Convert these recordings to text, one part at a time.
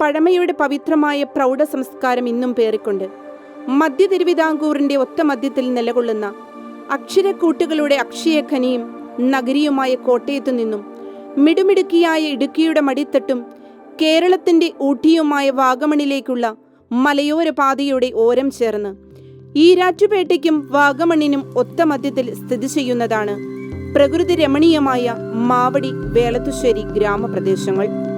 പഴമയുടെ പവിത്രമായ പ്രൗഢ സംസ്കാരം ഇന്നും പേറിക്കൊണ്ട് മധ്യ തിരുവിതാംകൂറിന്റെ ഒത്ത മധ്യത്തിൽ നിലകൊള്ളുന്ന അക്ഷരക്കൂട്ടുകളുടെ അക്ഷയഖനിയും നഗരിയുമായ കോട്ടയത്തു നിന്നും മിടുമിടുക്കിയായ ഇടുക്കിയുടെ മടിത്തട്ടും കേരളത്തിന്റെ ഊട്ടിയുമായ വാഗമണിലേക്കുള്ള മലയോര പാതയുടെ ഓരം ചേർന്ന് ഈരാറ്റുപേട്ടയ്ക്കും വാഗമണിനും ഒത്ത മധ്യത്തിൽ സ്ഥിതി ചെയ്യുന്നതാണ് പ്രകൃതി രമണീയമായ മാവടി വേളത്തുശ്ശേരി ഗ്രാമപ്രദേശങ്ങൾ.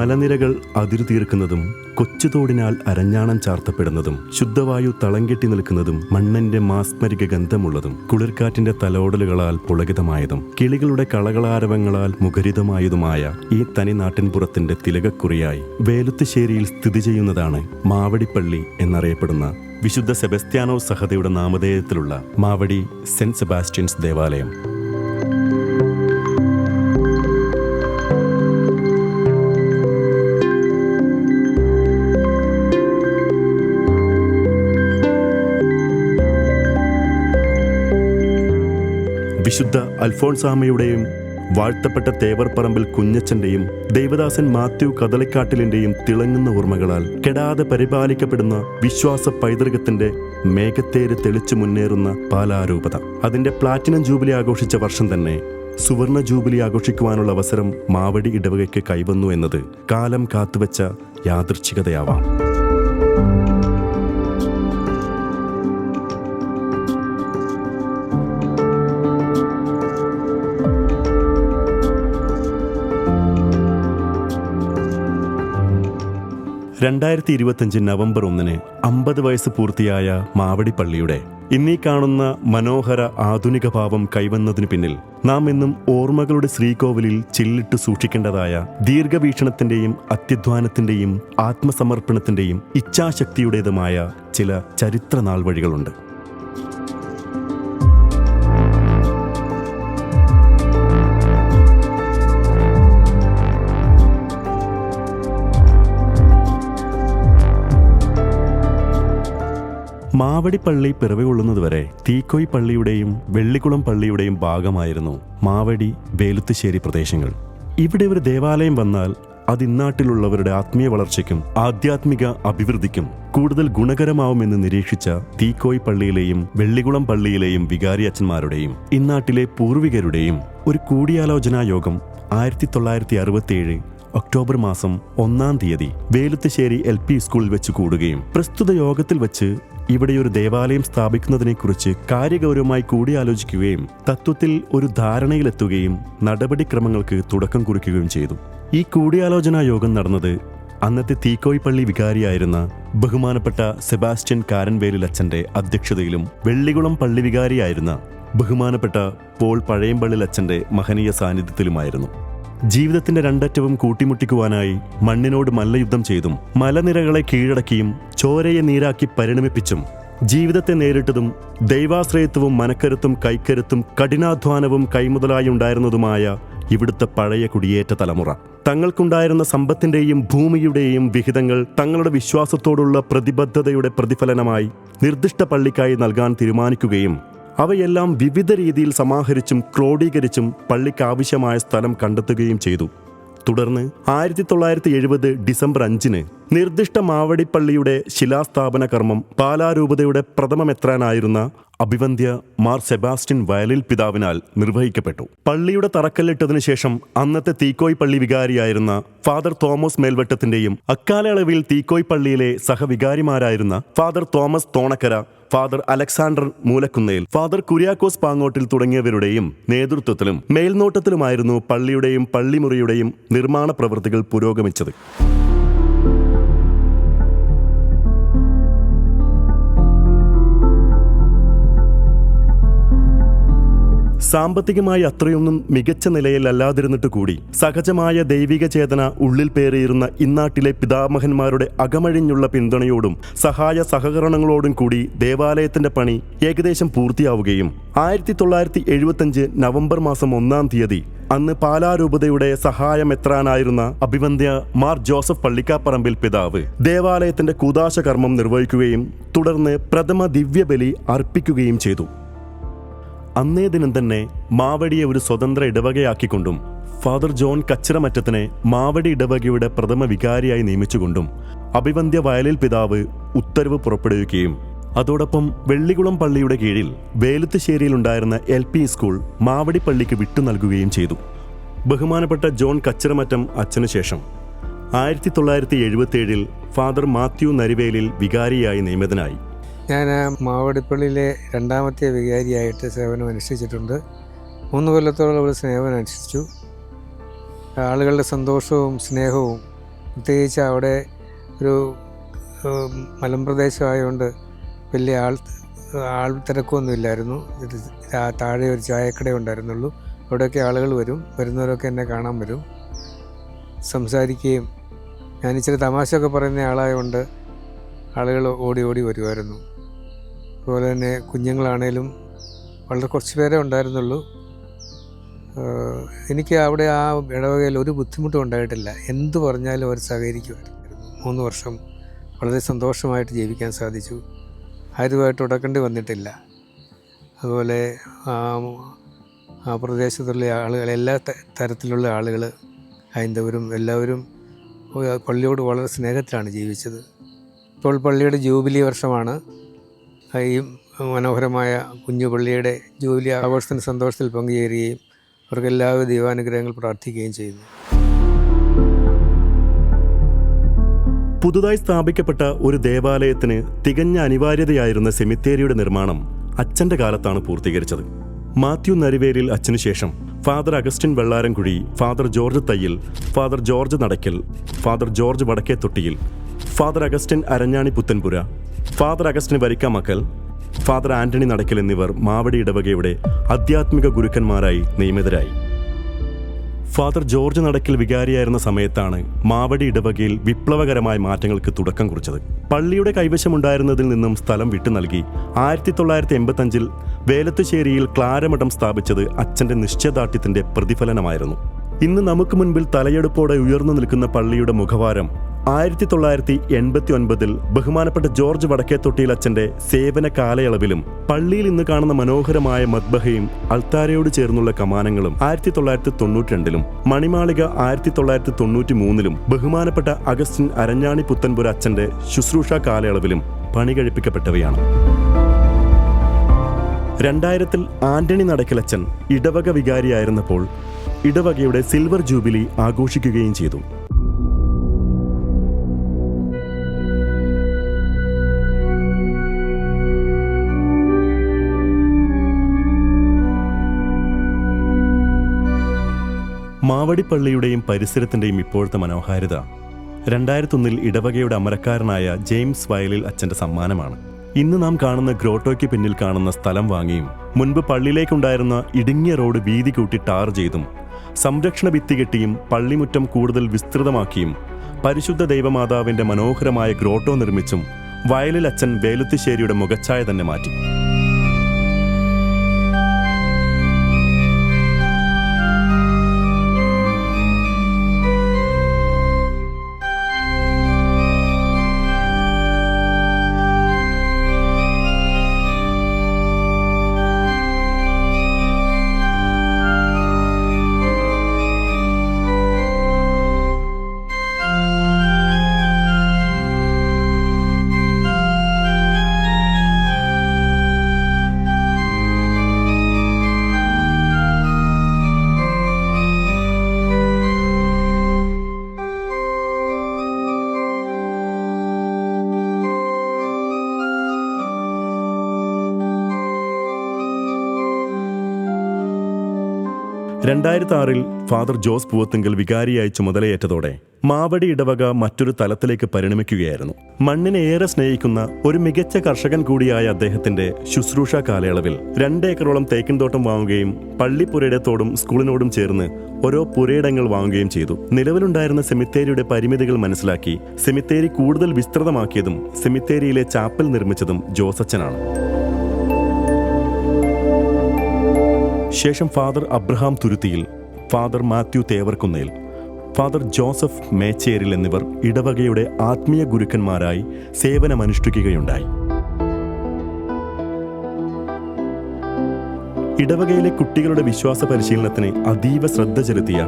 മലനിരകൾ അതിരു തീർക്കുന്നതും കൊച്ചുതോടിനാൽ അരഞ്ഞാണം ചാർത്തപ്പെടുന്നതും ശുദ്ധവായു തളങ്കെട്ടി നിൽക്കുന്നതും മണ്ണന്റെ മാസ്മരിക ഗന്ധമുള്ളതും കുളിർക്കാറ്റിന്റെ തലോടലുകളാൽ പുളകിതമായതും കിളികളുടെ കളകളാരവങ്ങളാൽ മുഖരിതമായതുമായ ഈ തനി നാട്ടിൻപുറത്തിന്റെ തിലകക്കുറിയായി വേലുത്തുശ്ശേരിയിൽ സ്ഥിതി ചെയ്യുന്നതാണ് മാവടിപ്പള്ളി എന്നറിയപ്പെടുന്ന വിശുദ്ധ സെബസ്ത്യാനോ സഹതയുടെ നാമധേയത്തിലുള്ള മാവടി സെന്റ് സെബാസ്റ്റ്യൻസ് ദേവാലയം. വിശുദ്ധ അൽഫോൺസാമയുടെയും വാഴ്ത്തപ്പെട്ട തേവർപ്പറമ്പിൽ കുഞ്ഞച്ചന്റെയും ദേവദാസൻ മാത്യു കദളിക്കാട്ടിലിന്റെയും തിളങ്ങുന്ന ഓർമ്മകളാൽ കെടാതെ പരിപാലിക്കപ്പെടുന്ന വിശ്വാസ പൈതൃകത്തിന്റെ മേഘത്തേര് തെളിച്ചു മുന്നേറുന്ന പാലാരൂപത. അതിന്റെ പ്ലാറ്റിനം ജൂബിലി ആഘോഷിച്ച വർഷം തന്നെ സുവർണ ജൂബിലി ആഘോഷിക്കുവാനുള്ള അവസരം മാവടി ഇടവകയ്ക്ക് കൈവന്നു എന്നത് കാലം കാത്തുവച്ച യാദൃച്ഛികതയാവാം. രണ്ടായിരത്തി ഇരുപത്തിയഞ്ച് നവംബർ ഒന്നിന് അമ്പത് വയസ്സ് പൂർത്തിയായ മാവടി പള്ളിയുടെ ഇന്നീ കാണുന്ന മനോഹര ആധുനിക ഭാവം കൈവന്നതിനു പിന്നിൽ നാം ഇന്നും ഓർമ്മകളുടെ ശ്രീകോവിലിൽ ചില്ലിട്ട് സൂക്ഷിക്കേണ്ടതായ ദീർഘവീക്ഷണത്തിന്റെയും അത്യധ്വാനത്തിന്റെയും ആത്മസമർപ്പണത്തിന്റെയും ഇച്ഛാശക്തിയുടേതുമായ ചില ചരിത്ര നാൾവഴികളുണ്ട് മാവടി പള്ളി പിറവികൊള്ളുന്നതുവരെ തീക്കോയി പള്ളിയുടെയും വെള്ളിക്കുളം പള്ളിയുടെയും ഭാഗമായിരുന്നു മാവടി വേലുത്തുശ്ശേരി പ്രദേശങ്ങൾ. ഇവിടെ ഒരു ദേവാലയം വന്നാൽ അത് ഇന്നാട്ടിലുള്ളവരുടെ ആത്മീയ വളർച്ചയ്ക്കും ആധ്യാത്മിക അഭിവൃദ്ധിക്കും കൂടുതൽ ഗുണകരമാവുമെന്ന് നിരീക്ഷിച്ച തീക്കോയ് പള്ളിയിലെയും വെള്ളികുളം പള്ളിയിലെയും വികാരി അച്ഛന്മാരുടെയും ഇന്നാട്ടിലെ പൂർവികരുടെയും ഒരു കൂടിയാലോചനാ യോഗം ആയിരത്തി തൊള്ളായിരത്തി അറുപത്തിയേഴ് ഒക്ടോബർ മാസം ഒന്നാം തീയതി വേലുത്തശ്ശേരി എൽ പി സ്കൂളിൽ വെച്ച് കൂടുകയും പ്രസ്തുത യോഗത്തിൽ വെച്ച് ഇവിടെ ഒരു ദേവാലയം സ്ഥാപിക്കുന്നതിനെക്കുറിച്ച് കാര്യഗൗരവമായി കൂടിയാലോചിക്കുകയും തത്വത്തിൽ ഒരു ധാരണയിലെത്തുകയും നടപടിക്രമങ്ങൾക്ക് തുടക്കം കുറിക്കുകയും ചെയ്തു. ഈ കൂടിയാലോചനാ യോഗം നടന്നത് അന്നത്തെ തീക്കോയ് പള്ളി വികാരിയായിരുന്ന ബഹുമാനപ്പെട്ട സെബാസ്റ്റ്യൻ കാരൻവേലിൽ അച്ഛന്റെ അധ്യക്ഷതയിലും വെള്ളികുളം പള്ളി വികാരിയായിരുന്ന ബഹുമാനപ്പെട്ട പോൾ പഴയമ്പള്ളിൽ അച്ഛന്റെ മഹനീയ സാന്നിധ്യത്തിലുമായിരുന്നു. ജീവിതത്തിന്റെ രണ്ടറ്റവും കൂട്ടിമുട്ടിക്കുവാനായി മണ്ണിനോട് മല്ലയുദ്ധം ചെയ്തും മലനിരകളെ കീഴടക്കിയും ചോരയെ നീരാക്കി പരിണമിപ്പിച്ചും ജീവിതത്തെ നേരിട്ടതും ദൈവാശ്രയത്വവും മനക്കരുത്തും കൈക്കരുത്തും കഠിനാധ്വാനവും കൈമുതലായി ഉണ്ടായിരുന്നതുമായ ഇവിടുത്തെ പഴയ കുടിയേറ്റ തലമുറ. തങ്ങൾക്കുണ്ടായിരുന്ന സമ്പത്തിന്റെയും ഭൂമിയുടെയും വിഹിതങ്ങൾ തങ്ങളുടെ വിശ്വാസത്തോടുള്ള പ്രതിബദ്ധതയുടെ പ്രതിഫലനമായി നിർദ്ദിഷ്ട പള്ളിക്കായി നൽകാൻ തീരുമാനിക്കുകയും അവയെല്ലാം വിവിധ രീതിയിൽ സമാഹരിച്ചും ക്രോഡീകരിച്ചും പള്ളിക്ക് ആവശ്യമായ സ്ഥലം കണ്ടെത്തുകയും ചെയ്തു. തുടർന്ന് ആയിരത്തി തൊള്ളായിരത്തി എഴുപത് ഡിസംബർ അഞ്ചിന് നിർദ്ദിഷ്ട മാവടിപ്പള്ളിയുടെ ശിലാസ്ഥാപന കർമ്മം പാലാരൂപതയുടെ പ്രഥമ മെത്രാനായിരുന്ന അഭിവന്ധ്യ മാർ സെബാസ്റ്റ്യൻ വയലിൽ പിതാവിനാൽ നിർവഹിക്കപ്പെട്ടു. പള്ളിയുടെ തറക്കല്ലിട്ടതിനു ശേഷം അന്നത്തെ തീക്കോയ് പള്ളി വികാരിയായിരുന്ന ഫാദർ തോമസ് മേൽവട്ടത്തിന്റെയും അക്കാലയളവിൽ തീക്കോയ് പള്ളിയിലെ സഹവികാരിമാരായിരുന്ന father Thomas Thonakkara father Alexander Moolakkunnel. Father Kuriakose Pangottil തുടങ്ങിയവരുടെയും നേതൃത്വത്തിലും മേൽനോട്ടത്തിലുമായിരുന്നു പള്ളിയുടെയും പള്ളിമുറിയുടെയും നിർമ്മാണ പ്രവൃത്തികൾ പുരോഗമിച്ചത്. സാമ്പത്തികമായി അത്രയൊന്നും മികച്ച നിലയിലല്ലാതിരുന്നിട്ട് കൂടി സഹജമായ ദൈവിക ചേതന ഉള്ളിൽ പേറിയിരുന്ന ഇന്നാട്ടിലെ പിതാമഹന്മാരുടെ അകമഴിഞ്ഞുള്ള പിന്തുണയോടും സഹായ സഹകരണങ്ങളോടും കൂടി ദേവാലയത്തിന്റെ പണി ഏകദേശം പൂർത്തിയാവുകയും ആയിരത്തി തൊള്ളായിരത്തി എഴുപത്തഞ്ച് നവംബർ മാസം ഒന്നാം തീയതി അന്ന് പാലാരൂപതയുടെ സഹായമെത്രാനായിരുന്ന അഭിവന്ധ്യ മാർ ജോസഫ് പള്ളിക്കാപ്പറമ്പിൽ പിതാവ് ദേവാലയത്തിന്റെ കൂതാശ കർമ്മം നിർവഹിക്കുകയും തുടർന്ന് പ്രഥമ ദിവ്യബലി അർപ്പിക്കുകയും ചെയ്തു. അന്നേ ദിനം തന്നെ മാവടിയെ ഒരു സ്വതന്ത്ര ഇടവകയാക്കിക്കൊണ്ടും ഫാദർ ജോൺ കച്ചിറമറ്റത്തിനെ മാവടി ഇടവകയുടെ പ്രഥമ വികാരിയായി നിയമിച്ചുകൊണ്ടും അഭിവന്ധ്യ വയലിൽ പിതാവ് ഉത്തരവ് പുറപ്പെടുവിക്കുകയും അതോടൊപ്പം വെള്ളികുളം പള്ളിയുടെ കീഴിൽ വേലുത്തുശ്ശേരിയിലുണ്ടായിരുന്ന എൽ പി സ്കൂൾ മാവടി പള്ളിക്ക് വിട്ടു നൽകുകയും ചെയ്തു. ബഹുമാനപ്പെട്ട ജോൺ കച്ചിറമറ്റം അച്ഛനു ശേഷം ആയിരത്തി തൊള്ളായിരത്തി എഴുപത്തിയേഴിൽ ഫാദർ മാത്യു നരിവേലിൽ വികാരിയായി നിയമിതനായി. ഞാൻ മാവടിപ്പള്ളിയിലെ രണ്ടാമത്തെ വികാരിയായിട്ട് സേവനം അനുഷ്ഠിച്ചിട്ടുണ്ട്. മൂന്ന് കൊല്ലത്തോളം ഇവിടെ സേവനം അനുഷ്ഠിച്ചു. ആളുകളുടെ സന്തോഷവും സ്നേഹവും പ്രത്യേകിച്ച് അവിടെ ഒരു മലമ്പ്രദേശമായതുകൊണ്ട് വലിയ ആൾ ആൾ തിരക്കൊന്നും ഇല്ലായിരുന്നു താഴെ ഒരു ചായക്കട ഉണ്ടായിരുന്നുള്ളൂ. അവിടെയൊക്കെ ആളുകൾ വരും. വരുന്നവരൊക്കെ എന്നെ കാണാൻ വരും. സംസാരിക്കുകയും ഞാൻ ഇച്ചിരി തമാശയൊക്കെ പറയുന്ന ആളായതുകൊണ്ട് ആളുകൾ ഓടി ഓടി വരുമായിരുന്നു. അതുപോലെ തന്നെ കുഞ്ഞുങ്ങളാണേലും വളരെ കുറച്ച് പേരെ ഉണ്ടായിരുന്നുള്ളൂ. എനിക്ക് അവിടെ ആ ഇടവകയിൽ ഒരു ബുദ്ധിമുട്ടും ഉണ്ടായിട്ടില്ല. എന്തു പറഞ്ഞാലും അവർ സഹകരിക്കുമായിരുന്നു. മൂന്ന് വർഷം വളരെ സന്തോഷമായിട്ട് ജീവിക്കാൻ സാധിച്ചു. ആരുമായിട്ട് ഉടക്കേണ്ടി വന്നിട്ടില്ല. അതുപോലെ ആ പ്രദേശത്തുള്ള ആളുകൾ എല്ലാ തരത്തിലുള്ള ആളുകൾ ഹൈന്ദവരും എല്ലാവരും പള്ളിയോട് വളരെ സ്നേഹത്തിലാണ് ജീവിച്ചത്. ഇപ്പോൾ പള്ളിയുടെ ജൂബിലി വർഷമാണ്. ഈ മനോഹരമായ കുഞ്ഞു പള്ളിയുടെ ജൂബിലി ആഘോഷത്തിന് സന്തോഷത്തിൽ പങ്കുചേരുകയും അവർക്ക് എല്ലാവിധ ദൈവാനുഗ്രഹങ്ങൾ പ്രാർത്ഥിക്കുകയും ചെയ്യുന്നു. പുതുതായി സ്ഥാപിക്കപ്പെട്ട ഒരു ദേവാലയത്തിന് തികഞ്ഞ അനിവാര്യതയായിരുന്ന സെമിത്തേരിയുടെ നിർമ്മാണം അച്ഛന്റെ കാലത്താണ് പൂർത്തീകരിച്ചത്. മാത്യു നരിവേലിൽ അച്ഛനു ശേഷം father Augustine Vellaramkuzhi father George Thayyil father George Nadakkal father George Vadakke Thottiyil father Augustine Aranjani Puthenpura father Augustine Varikkamakkal father Antony Nadakkal എന്നിവർ മാവടി ഇടവകയുടെ ആധ്യാത്മിക ഗുരുക്കന്മാരായി നിയമിതരായി. ഫാദർ ജോർജ് നടക്കൽ വികാരിയായിരുന്ന സമയത്താണ് മാവടി ഇടവകയിൽ വിപ്ലവകരമായ മാറ്റങ്ങൾക്ക് തുടക്കം കുറിച്ചത്. പള്ളിയുടെ കൈവശമുണ്ടായിരുന്നതിൽ നിന്നും സ്ഥലം വിട്ടു നൽകി ആയിരത്തി തൊള്ളായിരത്തി എൺപത്തഞ്ചിൽ വേലത്തുശ്ശേരിയിൽ ക്ലാരമഠം സ്ഥാപിച്ചത് അച്ഛന്റെ നിശ്ചയദാർഢ്യത്തിന്റെ പ്രതിഫലനമായിരുന്നു. ഇന്ന് നമുക്ക് മുൻപിൽ തലയെടുപ്പോടെ ഉയർന്നു നിൽക്കുന്ന പള്ളിയുടെ മുഖവാരം ആയിരത്തി തൊള്ളായിരത്തി എൺപത്തി ഒൻപതിൽ ബഹുമാനപ്പെട്ട ജോർജ് വടക്കേത്തൊട്ടിയിൽ അച്ഛന്റെ സേവന കാലയളവിലും പള്ളിയിൽ ഇന്ന് കാണുന്ന മനോഹരമായ മദ്ബഹയും അൾത്താരയോട് ചേർന്നുള്ള കമാനങ്ങളും ആയിരത്തി തൊള്ളായിരത്തി തൊണ്ണൂറ്റി രണ്ടിലും മണിമാളിക ആയിരത്തി തൊള്ളായിരത്തി തൊണ്ണൂറ്റി മൂന്നിലും ബഹുമാനപ്പെട്ട അഗസ്റ്റിൻ അരഞ്ഞാണി പുത്തൻപുര അച്ഛന്റെ ശുശ്രൂഷ കാലയളവിലും പണി കഴിപ്പിക്കപ്പെട്ടവയാണ്. രണ്ടായിരത്തിൽ ആന്റണി നടക്കലച്ചൻ ഇടവക വികാരിയായിരുന്നപ്പോൾ ഇടവകയുടെ സിൽവർ ജൂബിലി ആഘോഷിക്കുകയും ചെയ്തു. മാവടിപ്പള്ളിയുടെയും പരിസരത്തിന്റെയും ഇപ്പോഴത്തെ മനോഹാരിത രണ്ടായിരത്തൊന്നിൽ ഇടവകയുടെ അമരക്കാരനായ ജെയിംസ് വയലിൽ അച്ഛന്റെ സമ്മാനമാണ്. ഇന്ന് നാം കാണുന്ന ഗ്രോട്ടോയ്ക്ക് പിന്നിൽ കാണുന്ന സ്ഥലം വാങ്ങിയും മുൻപ് പള്ളിയിലേക്കുണ്ടായിരുന്ന ഇടുങ്ങിയ റോഡ് വീതി കൂട്ടി ടാർ ചെയ്തും സംരക്ഷണ ഭിത്തി കെട്ടിയും പള്ളിമുറ്റം കൂടുതൽ വിസ്തൃതമാക്കിയും പരിശുദ്ധ ദൈവമാതാവിന്റെ മനോഹരമായ ഗ്രോട്ടോ നിർമ്മിച്ചും വയലിൽ അച്ഛൻ വേലുത്തിശ്ശേരിയുടെ മുഖച്ഛായ തന്നെ മാറ്റി. രണ്ടായിരത്തി ആറിൽ ഫാദർ ജോസ് പൂവത്തുങ്കൽ വികാരിയായി ചുമതലയേറ്റതോടെ മാവടി ഇടവക മറ്റൊരു തലത്തിലേക്ക് പരിണമിക്കുകയായിരുന്നു. മണ്ണിനെ ഏറെ സ്നേഹിക്കുന്ന ഒരു മികച്ച കർഷകൻ കൂടിയായ അദ്ദേഹത്തിന്റെ ശുശ്രൂഷ കാലയളവിൽ രണ്ടേക്കറോളം തേക്കിൻതോട്ടം വാങ്ങുകയും പള്ളിപ്പുരയിടത്തോടും സ്കൂളിനോടും ചേർന്ന് ഓരോ പുരയിടങ്ങൾ വാങ്ങുകയും ചെയ്തു. നിലവിലുണ്ടായിരുന്ന സെമിത്തേരിയുടെ പരിമിതികൾ മനസ്സിലാക്കി സെമിത്തേരി കൂടുതൽ വിസ്തൃതമാക്കിയതും സെമിത്തേരിയിലെ ചാപ്പൽ നിർമ്മിച്ചതും ജോസച്ചനാണ്. ശേഷം father Abraham Thuruthiyil father Mathew Thevarkunnel father Joseph Mecheril എന്നിവർ ഇടവകയുടെ ആത്മീയ ഗുരുക്കന്മാരായി സേവനമനുഷ്ഠിക്കുകയുണ്ടായി. ഇടവകയിലെ കുട്ടികളുടെ വിശ്വാസ പരിശീലനത്തിന് അതീവ ശ്രദ്ധ ചെലുത്തിയ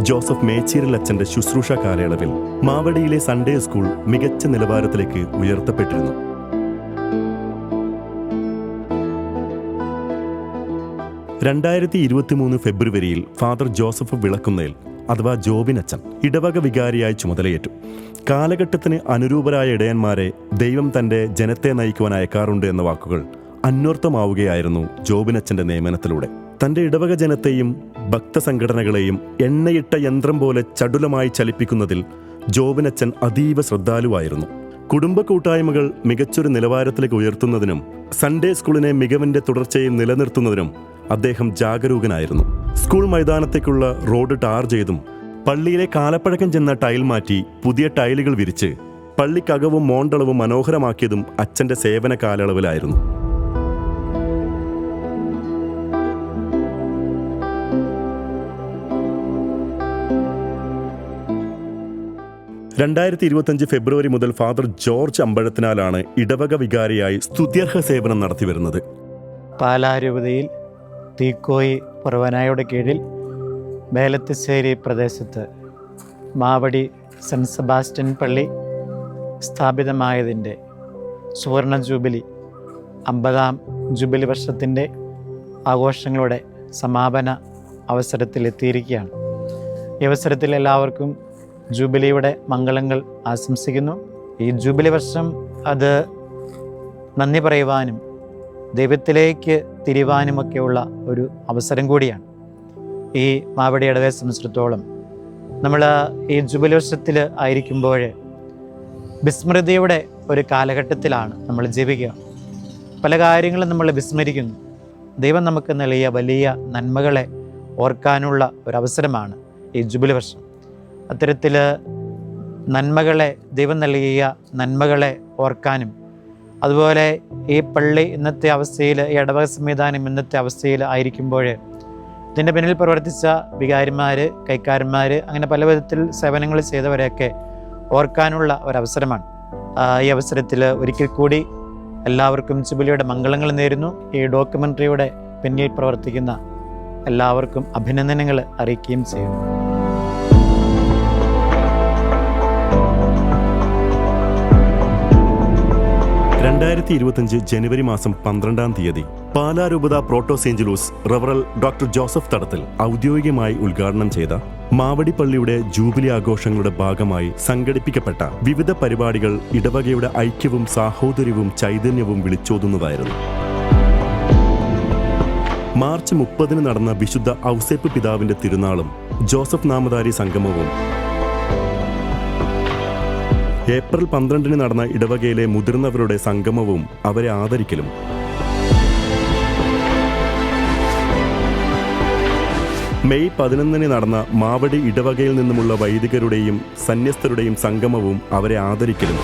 ജോസഫ് മേച്ചേരിൽ അച്ഛന്റെ ശുശ്രൂഷ കാലയളവിൽ മാവടിയിലെ സൺഡേ സ്കൂൾ മികച്ച നിലവാരത്തിലേക്ക് ഉയർത്തപ്പെട്ടിരുന്നു. രണ്ടായിരത്തി ഇരുപത്തിമൂന്ന് ഫെബ്രുവരിയിൽ ഫാദർ ജോസഫ് വിളക്കുന്നേൽ അഥവാ ജോബിനച്ചൻ ഇടവക വികാരിയായി ചുമതലയേറ്റു. കാലഘട്ടത്തിന് അനുരൂപരായ ഇടയന്മാരെ ദൈവം തന്റെ ജനത്തെ നയിക്കുവാൻ അയക്കാറുണ്ട് എന്ന വാക്കുകൾ അന്വർത്ഥമാവുകയായിരുന്നു ജോബിനച്ചന്റെ നിയമനത്തിലൂടെ. തന്റെ ഇടവക ജനത്തെയും ഭക്തസംഘടനകളെയും എണ്ണയിട്ട യന്ത്രം പോലെ ചടുലമായി ചലിപ്പിക്കുന്നതിൽ ജോബിനച്ചൻ അതീവ ശ്രദ്ധാലുവായിരുന്നു. കുടുംബ കൂട്ടായ്മകൾ മികച്ചൊരു നിലവാരത്തിലേക്ക് ഉയർത്തുന്നതിനും സൺഡേ സ്കൂളിനെ മികവിന്റെ തുടർച്ചയിൽ നിലനിർത്തുന്നതിനും അദ്ദേഹം ജാഗരൂകനായിരുന്നു. സ്കൂൾ മൈതാനത്തേക്കുള്ള റോഡ് ടാർ ചെയ്തും പള്ളിയിലെ കാലപ്പഴക്കം ചെന്ന ടൈൽ മാറ്റി പുതിയ ടൈലുകൾ വിരിച്ച് പള്ളിക്കകവും മോണ്ടളവും മനോഹരമാക്കിയതും അച്ഛന്റെ സേവന കാലയളവിലായിരുന്നു. രണ്ടായിരത്തി ഇരുപത്തഞ്ച് ഫെബ്രുവരി മുതൽ ഫാദർ ജോർജ് അമ്പഴത്തിനാലാണ് ഇടവക വികാരിയായി സ്തുത്യർഹ സേവനം നടത്തിവരുന്നത്. പാലാരൂപതയിൽ തീക്കോയി പുറവനായുടെ കീഴിൽ വേലത്തിശ്ശേരി പ്രദേശത്ത് മാവടി സെന്റ് സെബാസ്റ്റ്യൻ പള്ളി സ്ഥാപിതമായതിന്റെ സുവർണ ജൂബിലി അമ്പതാം ജൂബിലി വർഷത്തിന്റെ ആഘോഷങ്ങളുടെ സമാപന അവസരത്തിൽ എത്തിയിരിക്കുകയാണ് ഈ അവസരത്തിൽ എല്ലാവർക്കും ജൂബിലിയുടെ മംഗളങ്ങൾ ആശംസിക്കുന്നു. ഈ ജൂബിലി വർഷം അത് നന്ദി പറയുവാനും ദൈവത്തിലേക്ക് തിരിവാനുമൊക്കെയുള്ള ഒരു അവസരം കൂടിയാണ്. ഈ മാവടി ഇടവയെ സംബന്ധിച്ചിടത്തോളം നമ്മൾ ഈ ജുബിലോഷത്തിൽ ആയിരിക്കുമ്പോൾ വിസ്മൃതിയുടെ ഒരു കാലഘട്ടത്തിലാണ് നമ്മൾ ജീവിക്കുക. പല കാര്യങ്ങളും നമ്മൾ വിസ്മരിക്കുന്നു. ദൈവം നമുക്ക് നൽകിയ വലിയ നന്മകളെ ഓർക്കാനുള്ള ഒരവസരമാണ് ഈ ജുബിലി വർഷം അത്തരത്തിൽ നന്മകളെ ദൈവം നൽകിയ നന്മകളെ ഓർക്കാനും അതുപോലെ ഈ പള്ളി ഇന്നത്തെ അവസ്ഥയിൽ ഈ ഇടവക സംവിധാനം ഇന്നത്തെ അവസ്ഥയിൽ ആയിരിക്കുമ്പോൾ ഇതിന്റെ പിന്നിൽ പ്രവർത്തിച്ച വികാരിമാർ കൈക്കാരന്മാർ അങ്ങനെ പല വിധത്തിൽ സേവനങ്ങൾ ചെയ്തവരെയൊക്കെ ഓർക്കാനുള്ള ഒരവസരമാണ്. ഈ അവസരത്തിൽ ഒരിക്കൽ കൂടി എല്ലാവർക്കും ചുബലിയുടെ മംഗളങ്ങൾ നേരുന്നു. ഈ ഡോക്യുമെന്ററിയുടെ പിന്നിൽ പ്രവർത്തിക്കുന്ന എല്ലാവർക്കും അഭിനന്ദനങ്ങൾ അറിയിക്കുകയും ചെയ്യുന്നു. രണ്ടായിരത്തി ഇരുപത്തിയഞ്ച് ജനുവരി മാസം പന്ത്രണ്ടാം തീയതി പാലാരൂപത പ്രോട്ടോസേഞ്ചലൂസ് റവറൽ ഡോക്ടർ ജോസഫ് തടത്തിൽ ഔദ്യോഗികമായി ഉദ്ഘാടനം ചെയ്ത മാവടിപ്പള്ളിയുടെ ജൂബിലി ആഘോഷങ്ങളുടെ ഭാഗമായി സംഘടിപ്പിക്കപ്പെട്ട വിവിധ പരിപാടികൾ ഇടവകയുടെ ഐക്യവും സാഹോദര്യവും ചൈതന്യവും വിളിച്ചോതുന്നതായിരുന്നു. മാർച്ച് മുപ്പതിന് നടന്ന വിശുദ്ധ ഔസേപ്പ് പിതാവിന്റെ തിരുനാളും ജോസഫ് നാമധാരി സംഗമവും ഏപ്രിൽ പന്ത്രണ്ടിന് നടന്ന ഇടവകയിലെ മുതിർന്നവരുടെ സംഗമവും അവരെ ആദരിക്കലും. മെയ് പതിനൊന്നിന് നടന്ന മാവടി ഇടവകയിൽ നിന്നുമുള്ള വൈദികരുടെയും സന്യസ്തരുടെയും സംഗമവും അവരെ ആദരിക്കലും.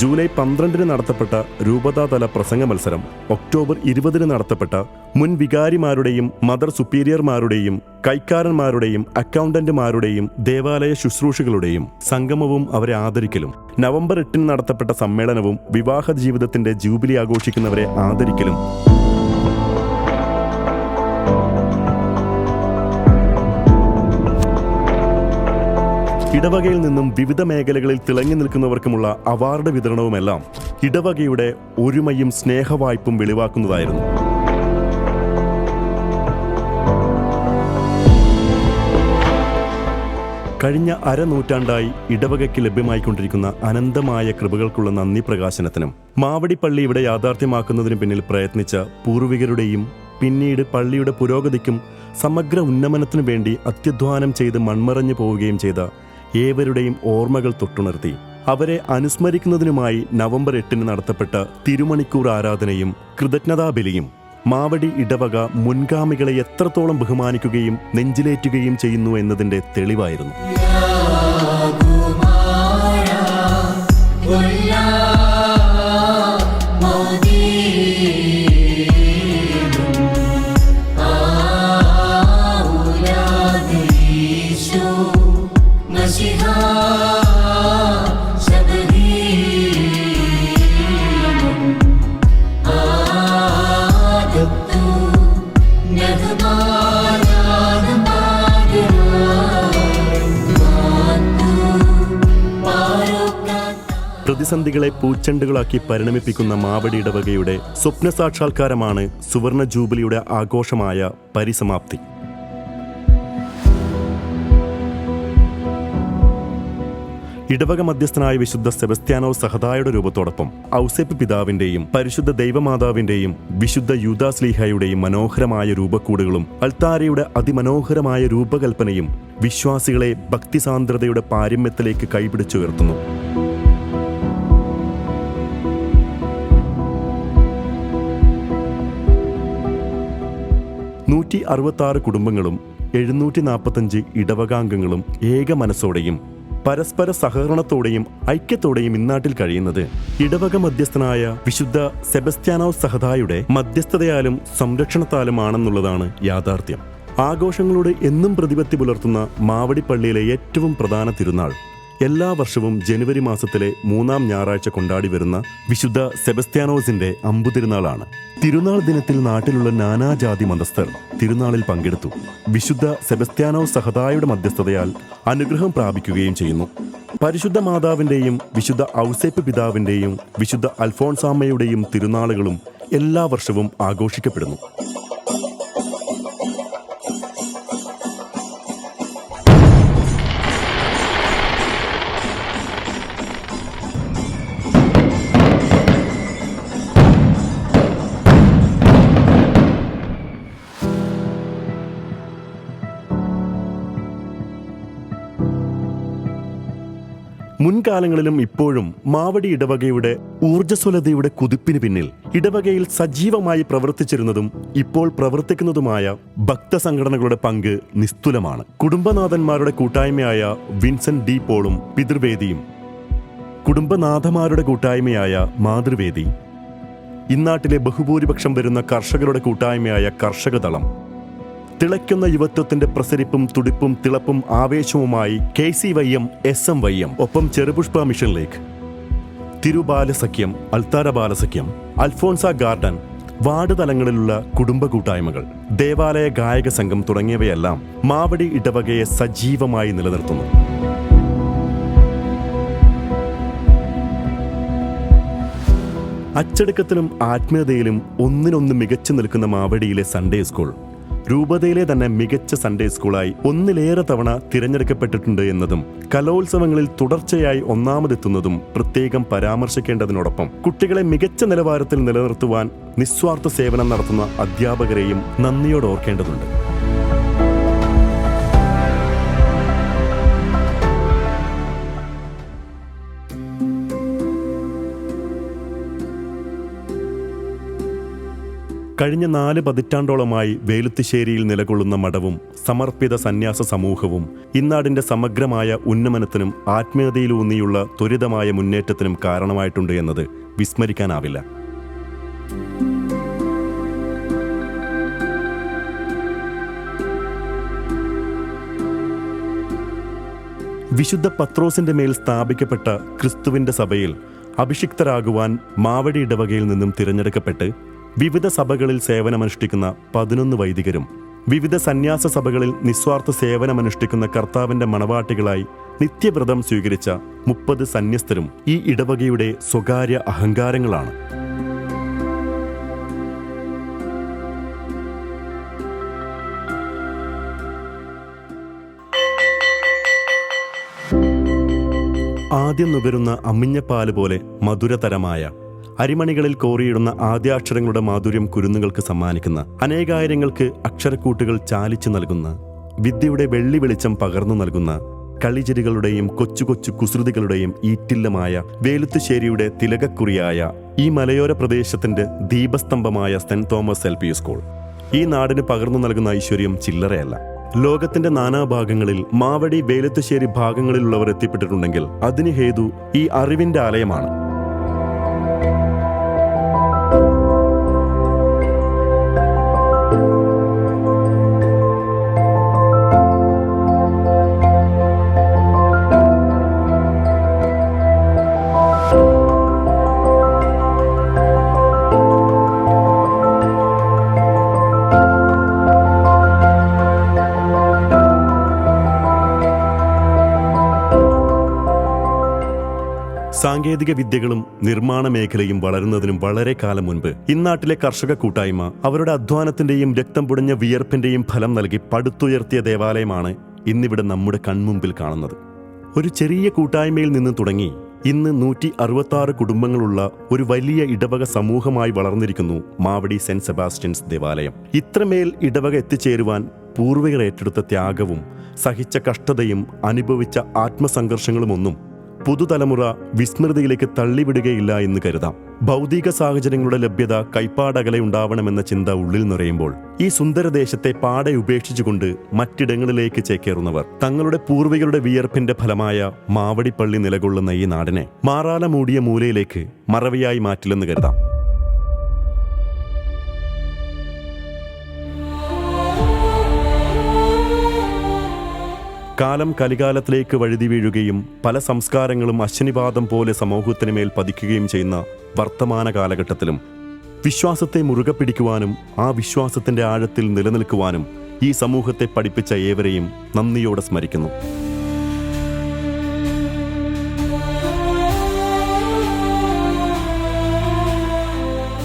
ജൂലൈ പന്ത്രണ്ടിന് നടത്തപ്പെട്ട രൂപതാതല പ്രസംഗ മത്സരം ഒക്ടോബർ ഇരുപതിന് നടത്തപ്പെട്ട മുൻ വികാരിമാരുടെയും മദർ സുപ്പീരിയർമാരുടെയും കൈക്കാരന്മാരുടെയും അക്കൗണ്ടന്റുമാരുടെയും ദേവാലയ ശുശ്രൂഷകളുടെയും സംഗമവും അവരെ ആദരിക്കലും. നവംബർ എട്ടിന് നടത്തപ്പെട്ട സമ്മേളനവും വിവാഹ ജീവിതത്തിന്റെ ജൂബിലി ആഘോഷിക്കുന്നവരെ ആദരിക്കലും. ഇടവകയിൽ നിന്നും വിവിധ മേഖലകളിൽ തിളങ്ങി നിൽക്കുന്നവർക്കുമുള്ള അവാർഡ് വിതരണവുമെല്ലാം ഇടവകയുടെ ഒരുമയും സ്നേഹവായ്പും വെളിവാക്കുന്നതായിരുന്നു. കഴിഞ്ഞ അരനൂറ്റാണ്ടായി ഇടവകയ്ക്ക് ലഭ്യമായിക്കൊണ്ടിരിക്കുന്ന അനന്തമായ കൃപകൾക്കുള്ള നന്ദി പ്രകാശനത്തിനും മാവടി പള്ളി ഇവിടെ യാഥാർത്ഥ്യമാക്കുന്നതിന് പിന്നിൽ പ്രയത്നിച്ച പൂർവികരുടെയും പിന്നീട് പള്ളിയുടെ പുരോഗതിക്കും സമഗ്ര ഉന്നമനത്തിനു വേണ്ടി അത്യധ്വാനം ചെയ്ത് മൺമറഞ്ഞു പോവുകയും ചെയ്ത ഏവരുടെയും ഓർമ്മകൾ തൊട്ടുണർത്തി. അവരെ അനുസ്മരിക്കുന്നതിനുമായി നവംബർ എട്ടിന് നടത്തപ്പെട്ട തിരുമണിക്കൂർ ആരാധനയും കൃതജ്ഞതാബലിയും മാവടി ഇടവക മുൻഗാമികളെ എത്രത്തോളം ബഹുമാനിക്കുകയും നെഞ്ചിലേറ്റുകയും ചെയ്യുന്നു എന്നതിന്റെ തെളിവായിരുന്നു. പ്രതിസന്ധികളെ പൂച്ചെണ്ടുകളാക്കി പരിണമിപ്പിക്കുന്ന മാവടി ഇടവകയുടെ സ്വപ്ന സാക്ഷാത്കാരമാണ് സുവർണ ജൂബിലിയുടെ ആഘോഷമായ പരിസമാപ്തി. ഇടവക മധ്യസ്ഥനായ വിശുദ്ധ സെബസ്ത്യാനോ സഹതായുടെ രൂപത്തോടൊപ്പം ഔസേപ്പ് പിതാവിന്റെയും പരിശുദ്ധ ദൈവമാതാവിന്റെയും വിശുദ്ധ യൂദാസ്ലീഹയുടെയും മനോഹരമായ രൂപക്കൂടുകളും അൾത്താരയുടെ അതിമനോഹരമായ രൂപകൽപ്പനയും വിശ്വാസികളെ ഭക്തിസാന്ദ്രതയുടെ പാരമ്യത്തിലേക്ക് കൈപിടിച്ചുയർത്തുന്നു. നൂറ്റി അറുപത്തി കുടുംബങ്ങളും എഴുന്നൂറ്റി നാൽപ്പത്തഞ്ച് ഇടവകാംഗങ്ങളും ഏക മനസ്സോടെയും പരസ്പര സഹകരണത്തോടെയും ഐക്യത്തോടെയും ഇന്നാട്ടിൽ കഴിയുന്നത് ഇടവക മധ്യസ്ഥനായ വിശുദ്ധ സെബസ്ത്യാനോസ് സഹദായുടെ മധ്യസ്ഥതയാലും സംരക്ഷണത്താലുമാണെന്നുള്ളതാണ് യാഥാർത്ഥ്യം. ആഘോഷങ്ങളോട് എന്നും പ്രതിപത്തി പുലർത്തുന്ന മാവടിപ്പള്ളിയിലെ ഏറ്റവും പ്രധാന തിരുനാൾ എല്ലാ വർഷവും ജനുവരി മാസത്തിലെ മൂന്നാം ഞായറാഴ്ച കൊണ്ടാടി വരുന്ന വിശുദ്ധ സെബസ്ത്യാനോസിന്റെ അമ്പുതിരുനാളാണ്. തിരുനാൾ ദിനത്തിൽ നാട്ടിലുള്ള നാനാജാതി മതസ്ഥർ തിരുനാളിൽ പങ്കെടുത്തു. വിശുദ്ധ സെബസ്ത്യാനോസ് സഹതായുടെ മധ്യസ്ഥതയാൽ അനുഗ്രഹം പ്രാപിക്കുകയും ചെയ്യുന്നു. പരിശുദ്ധ മാതാവിന്റെയും വിശുദ്ധ ഔസേപ്പ് പിതാവിന്റെയും വിശുദ്ധ അൽഫോൺസാമ്മയുടെയും തിരുനാളുകളും എല്ലാ വർഷവും ആഘോഷിക്കപ്പെടുന്നു. മുൻകാലങ്ങളിലും ഇപ്പോഴും മാവടി ഇടവകയുടെ ഊർജസ്വലതയുടെ കുതിപ്പിന് പിന്നിൽ ഇടവകയിൽ സജീവമായി പ്രവർത്തിച്ചിരുന്നതും ഇപ്പോൾ പ്രവർത്തിക്കുന്നതുമായ ഭക്തസംഘടനകളുടെ പങ്ക് നിസ്തുലമാണ്. കുടുംബനാഥന്മാരുടെ കൂട്ടായ്മയായ വിൻസെന്റ് ഡി പോളും പിതൃവേദിയും കുടുംബനാഥമാരുടെ കൂട്ടായ്മയായ മാതൃവേദി ഇന്നാട്ടിലെ ബഹുഭൂരിപക്ഷം വരുന്ന കർഷകരുടെ കൂട്ടായ്മയായ കർഷകദളം തിളയ്ക്കുന്ന യുവത്വത്തിന്റെ പ്രസരിപ്പും തുടിപ്പും തിളപ്പും ആവേശവുമായി K C Y M S M Y M ഒപ്പം ചെറുപുഷ്പ മിഷൻ ലേക്ക്. തിരുബാലസഖ്യം അൽത്താര ബാലസഖ്യം അൽഫോൺസ ഗാർഡൻ വാർഡ് തലങ്ങളിലുള്ള കുടുംബ കൂട്ടായ്മകൾ ദേവാലയ ഗായക സംഘം തുടങ്ങിയവയെല്ലാം മാവടി ഇടവകയെ സജീവമായി നിലനിർത്തുന്നു. അച്ചടക്കത്തിലും ആത്മീയതയിലും ഒന്നിനൊന്ന് മികച്ചു നിൽക്കുന്ന മാവടിയിലെ സൺഡേ സ്കൂൾ രൂപതയിലെ തന്നെ മികച്ച സൺഡേ സ്കൂളായി ഒന്നിലേറെ തവണ തിരഞ്ഞെടുക്കപ്പെട്ടിട്ടുണ്ട് എന്നതും കലോത്സവങ്ങളിൽ തുടർച്ചയായി ഒന്നാമതെത്തുന്നതും പ്രത്യേകം പരാമർശിക്കേണ്ടതിനോടൊപ്പം കുട്ടികളെ മികച്ച നിലവാരത്തിൽ നിലനിർത്തുവാൻ നിസ്വാർത്ഥ സേവനം നടത്തുന്ന അധ്യാപകരെയും നന്ദിയോടെ ഓർക്കേണ്ടതുണ്ട്. കഴിഞ്ഞ നാല് പതിറ്റാണ്ടോളമായി വേലുത്തിശ്ശേരിയിൽ നിലകൊള്ളുന്ന മഠവും സമർപ്പിത സന്യാസ സമൂഹവും ഇന്നാടിന്റെ സമഗ്രമായ ഉന്നമനത്തിനും ആത്മീയതയിലൂന്നിയുള്ള ത്വരിതമായ മുന്നേറ്റത്തിനും കാരണമായിട്ടുണ്ട് എന്നത് വിസ്മരിക്കാനാവില്ല. വിശുദ്ധ പത്രോസിന്റെ മേൽ സ്ഥാപിക്കപ്പെട്ട ക്രിസ്തുവിന്റെ സഭയിൽ അഭിഷിക്തരാകുവാൻ മാവടി ഇടവകയിൽ നിന്നും തിരഞ്ഞെടുക്കപ്പെട്ട് വിവിധ സഭകളിൽ സേവനമനുഷ്ഠിക്കുന്ന പതിനൊന്ന് വൈദികരും വിവിധ സന്യാസ സഭകളിൽ നിസ്വാർത്ഥ സേവനമനുഷ്ഠിക്കുന്ന കർത്താവിന്റെ മണവാട്ടികളായി നിത്യവ്രതം സ്വീകരിച്ച മുപ്പത് സന്യസ്തരും ഈ ഇടവകയുടെ സ്വകാര്യ അഹങ്കാരങ്ങളാണ്. ആദ്യം നുകരുന്ന അമ്മിഞ്ഞപ്പാൽ പോലെ മധുരതരമായ അരിമണികളിൽ കോറിയിടുന്ന ആദ്യാക്ഷരങ്ങളുടെ മാധുര്യം കുരുന്നുകൾക്ക് സമ്മാനിക്കുന്ന അനേകായിരങ്ങൾക്ക് അക്ഷരക്കൂട്ടുകൾ ചാലിച്ചു നൽകുന്ന വിദ്യയുടെ വെള്ളി വെളിച്ചം പകർന്നു നൽകുന്ന കളിചിരികളുടെയും കൊച്ചു കൊച്ചു കുസൃതികളുടെയും ഈറ്റില്ലമായ വേലുത്തുശ്ശേരിയുടെ തിലകക്കുറിയായ ഈ മലയോര പ്രദേശത്തിന്റെ ദീപസ്തംഭമായ saint Thomas L P school. ഈ നാടിന് പകർന്നു നൽകുന്ന ഐശ്വര്യം ചില്ലറയല്ല. ലോകത്തിന്റെ നാനാഭാഗങ്ങളിൽ മാവടി വേലത്തുശ്ശേരി ഭാഗങ്ങളിലുള്ളവർ എത്തിപ്പെട്ടിട്ടുണ്ടെങ്കിൽ അതിന് ഹേതു ഈ അറിവിന്റെ ആലയമാണ്. സാങ്കേതിക വിദ്യകളും നിർമ്മാണ മേഖലയും വളരുന്നതിനും വളരെ കാലം മുൻപ് ഇന്നാട്ടിലെ കർഷക കൂട്ടായ്മ അവരുടെ അധ്വാനത്തിന്റെയും രക്തം പുടഞ്ഞ വിയർപ്പിന്റെയും ഫലം നൽകി പടുത്തുയർത്തിയ ദേവാലയമാണ് ഇന്നിവിടെ നമ്മുടെ കൺമുമ്പിൽ കാണുന്നത്. ഒരു ചെറിയ കൂട്ടായ്മയിൽ നിന്ന് തുടങ്ങി ഇന്ന് നൂറ്റി അറുപത്താറ് കുടുംബങ്ങളുള്ള ഒരു വലിയ ഇടവക സമൂഹമായി വളർന്നിരിക്കുന്നു മാവടി സെന്റ് സെബാസ്റ്റ്യൻസ് ദേവാലയം. ഇത്രമേൽ ഇടവക എത്തിച്ചേരുവാൻ പൂർവികർ ഏറ്റെടുത്ത ത്യാഗവും സഹിച്ച കഷ്ടതയും അനുഭവിച്ച ആത്മസംഘർഷങ്ങളുമൊന്നും പുതുതലമുറ വിസ്മൃതിയിലേക്ക് തള്ളിവിടുകയില്ല എന്ന് കരുതാം. ഭൗതിക സാഹചര്യങ്ങളുടെ ലഭ്യത കൈപ്പാടകലെ ഉണ്ടാവണമെന്ന ചിന്ത ഉള്ളിൽ നിറയുമ്പോൾ ഈ സുന്ദരദേശത്തെ പാടെ ഉപേക്ഷിച്ചുകൊണ്ട് മറ്റിടങ്ങളിലേക്ക് ചേക്കേറുന്നവർ തങ്ങളുടെ പൂർവികരുടെ വിയർപ്പിന്റെ ഫലമായ മാവടിപ്പള്ളി നിലകൊള്ളുന്ന ഈ നാടിനെ മാറാല മൂടിയ മൂലയിലേക്ക് മറവിയായി മാറ്റില്ലെന്ന് കരുതാം. കാലം കലികാലത്തിലേക്ക് വഴുതി വീഴുകയും പല സംസ്കാരങ്ങളും അശ്വനിപാതം പോലെ സമൂഹത്തിന് മേൽ പതിക്കുകയും ചെയ്യുന്ന വർത്തമാന കാലഘട്ടത്തിലും വിശ്വാസത്തെ മുറുകെ പിടിക്കുവാനും ആ വിശ്വാസത്തിന്റെ ആഴത്തിൽ നിലനിൽക്കുവാനും ഈ സമൂഹത്തെ പഠിപ്പിച്ച ഏവരെയും നന്ദിയോടെ സ്മരിക്കുന്നു.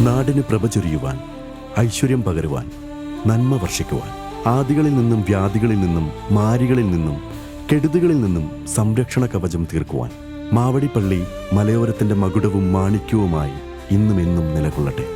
നാടിന് പ്രഭ ചൊരിയുവാൻ ഐശ്വര്യം പകരുവാൻ നന്മ വർഷിക്കുവാൻ. ആദികളിൽ നിന്നും വ്യാധികളിൽ നിന്നും മാരികളിൽ നിന്നും കെടുതികളിൽ നിന്നും സംരക്ഷണ കവചം തീർക്കുവാൻ മാവടിപ്പള്ളി മലയോരത്തിന്റെ മകുടവും മാണിക്യവുമായി ഇന്നും എന്നും നിലകൊള്ളട്ടെ.